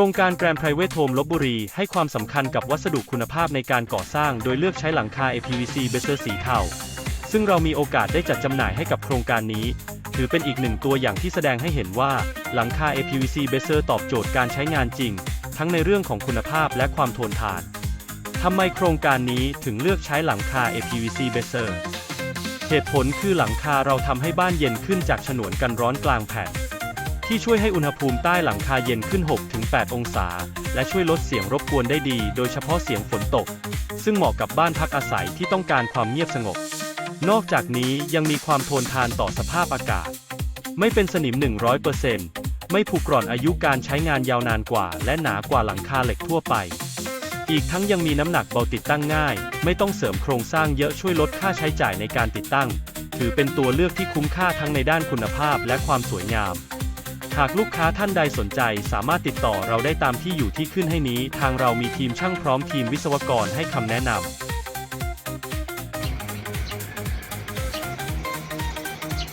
ครงการแกรนไพรเวทโฮมลบบุรีให้ความสำคัญกับวัสดุคุณภาพในการก่อสร้าง โดยเลือกใช้หลังคา APVC เบเซอร์สีเทาซึ่งเรามีโอกาสได้จัดจำหน่ายให้กับโครงการนี้ ถือเป็นอีกหนึ่งตัวอย่างที่แสดงให้เห็นว่า หลังคา APVC เบเซอร์ตอบโจทย์การใช้งานจริง ทั้งในเรื่องของคุณภาพและความทนทานทำไมโครงการนี้ถึงเลือกใช้หลังคา APVC เบเซอร์เหตุผลคือหลังคาเราทำให้บ้านเย็นขึ้นจากฉนวนกันร้อนกลางแผ่น ที่ช่วยให้อุณหภูมิใต้หลังคาเย็นขึ้น 6-8 องศา และช่วยลดเสียงรบกวนได้ดี โดยเฉพาะเสียงฝนตก ซึ่งเหมาะกับบ้านพักอาศัยที่ต้องการความเงียบสงบ นอกจากนี้ยังมีความทนทานต่อสภาพอากาศ ไม่เป็นสนิม 100%ไม่ผุกร่อนอายุการใช้งานยาวนานกว่า และหนากว่าหลังคาเหล็กทั่วไป อีกทั้งยังมีน้ำหนักเบาติดตั้งง่าย ไม่ต้องเสริมโครงสร้างเยอะช่วยลดค่าใช้จ่ายในการติดตั้ง ถือเป็นตัวเลือกที่คุ้มค่าทั้งในด้านคุณภาพและความสวยงาม หากลูกค้าท่านใดสนใจสามารถติดต่อเราได้ตามที่อยู่ที่ขึ้นให้นี้ ทางเรามีทีมช่างพร้อมทีมวิศวกรให้คำแนะนำ